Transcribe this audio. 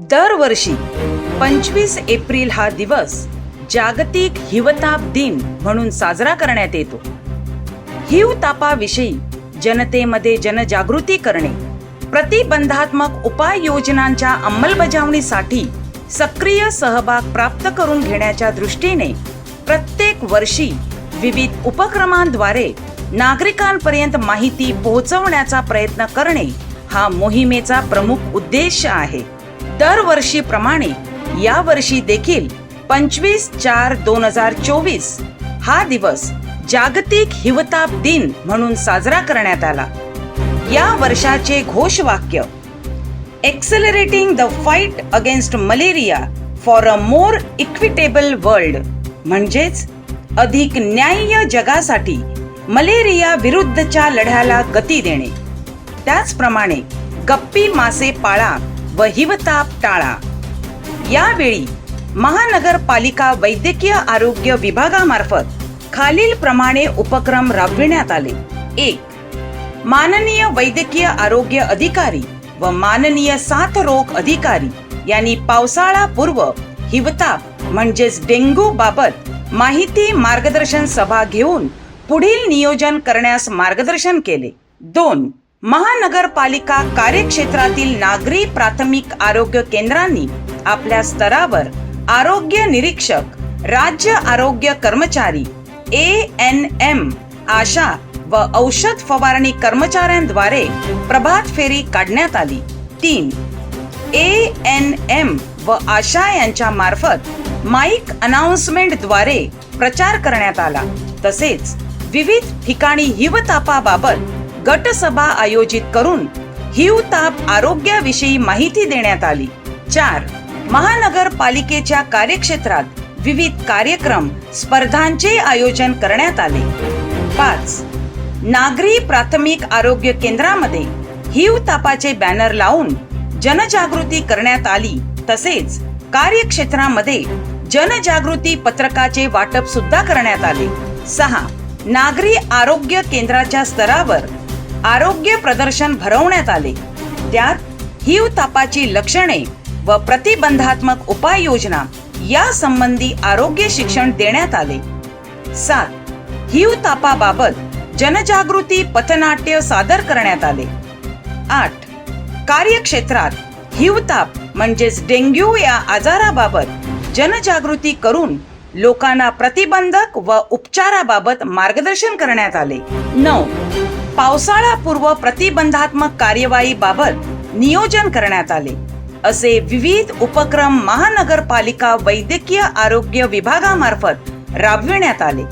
दरवर्षी पंचवीस एप्रिल हा दिवस जागतिक हिवताप दिन म्हणून साजरा करण्यात येतो. हिवतापाविषयी जनतेमध्ये जनजागृती करणे प्रतिबंधात्मक उपाययोजनांच्या अंमलबजावणीसाठी सक्रिय सहभाग प्राप्त करून घेण्याच्या दृष्टीने प्रत्येक वर्षी विविध उपक्रमांद्वारे नागरिकांपर्यंत माहिती पोहोचवण्याचा प्रयत्न करणे हा मोहिमेचा प्रमुख उद्देश आहे. दरवर्षीप्रमाणे यावर्षी देखील पंचवीस चार दोन हजार चोवीस हा दिवस जागतिक हिवताप दिन म्हणून साजरा करण्यात आला. या वर्षाचे घोषवाक्य accelerating the fight against malaria for a more equitable world म्हणजेच अधिक न्याय्य जगासाठी मलेरिया विरुद्धच्या लढ्याला गती देणे. त्याचप्रमाणे गप्पी मासे पाळा व हिवताप टाळा. यावेळी महानगरपालिका वैद्यकीय आरोग्य विभागामार्फत खालील प्रमाणे उपक्रम राबविण्यात आले. एक माननीय वैद्यकीय आरोग्य अधिकारी व माननीय साथरोग अधिकारी यांनी पावसाळा पूर्व हिवताप म्हणजेच डेंग्यू बाबत माहिती मार्गदर्शन सभा घेऊन पुढील नियोजन करण्यास मार्गदर्शन केले. दोन महानगरपालिका कार्यक्षेत्रातील नागरी प्राथमिक आरोग्य केंद्रांनी आपल्या स्तरावर आरोग्य निरीक्षक राज्य आरोग्य कर्मचारी ए एन एम आशा व औषध फवारणी कर्मचाऱ्यांद्वारे प्रभात फेरी काढण्यात आली. तीन ए एन एम व आशा यांच्या मार्फत माईक अनाउन्समेंटद्वारे प्रचार करण्यात आला. तसेच विविध ठिकाणी हिवतापाबाबत गटसभा आयोजित करून हिवताप आरोग्याविषयी माहिती देण्यात आली. चार महानगरपालिकेच्या कार्यक्षेत्रात विविध कार्यक्रम स्पर्धांचे आयोजन करण्यात आले. पाच नागरी प्राथमिक आरोग्य केंद्रामध्ये हिव तापाचे बॅनर लावून जनजागृती करण्यात आली. तसेच कार्यक्षेत्रामध्ये जनजागृती पत्रकाचे वाटप सुद्धा करण्यात आले. सहा नागरी आरोग्य केंद्राच्या स्तरावर आरोग्य प्रदर्शन भरवण्यात आले. त्यात हिव तापाची लक्षणे व प्रतिबंधात्मक उपाययोजना या संबंधी आरोग्य शिक्षण देण्यात आले. सात हिव तापाबाबत जनजागृती पथनाट्य सादर करण्यात आले. आठ कार्यक्षेत्रात हिवताप म्हणजेच डेंग्यू या आजाराबाबत जनजागृती करून लोकांना प्रतिबंधक व उपचाराबाबत मार्गदर्शन करण्यात आले. नऊ पावसाळापूर्व प्रतिबंधात्मक कार्यवाही बाबत नियोजन करण्यात आले. असे विविध उपक्रम महानगरपालिका वैद्यकीय आरोग्य विभागामार्फत राबविण्यात आले.